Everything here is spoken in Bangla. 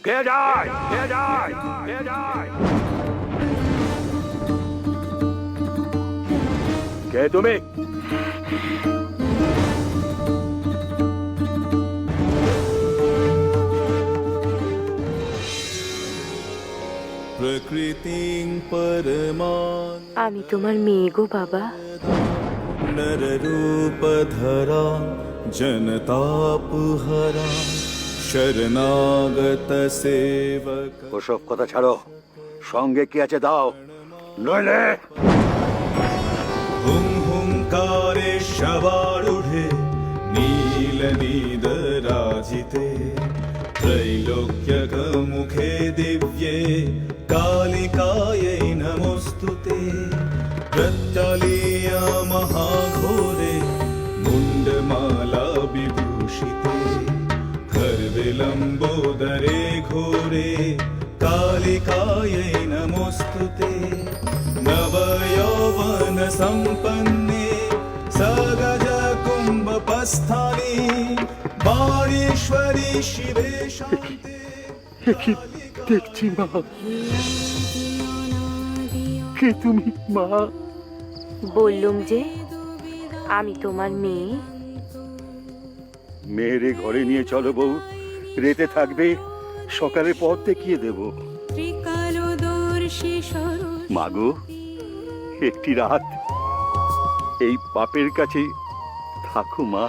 Get die! Get die! Get die! Get to me! প্রকৃতি পরমান আমি তোমার মেয়ে গো বাবা নর রূপ ধরা জনতাপ হরা जनतापहरा शरणागतसेवक ওসব কথা ছাড়ো সঙ্গে কি আছে দাও নইলে हुं हुङ्कारे शवारूढे नीलनीदराजिते त्रैलोक्यकमुखे दिव्ये कालिकायै नमोऽस्तु ते प्रत्यलीया खर्विलम्बोदरे घोरे कालिकायै नमोऽस्तु ते नवयौवन सम्पन्ने सगज कुम्भपस्थानि वाणीश्वरी शिवे शान्ते দেখছি মা কে তুমি মা বললুম যে আমি তোমার মেয়ে মেয়েরে ঘরে নিয়ে চলো বউ রেতে থাকবে সকালে পথ দেখিয়ে দেব। মাগো একটি রাত এই পাপের কাছে থাকো মা।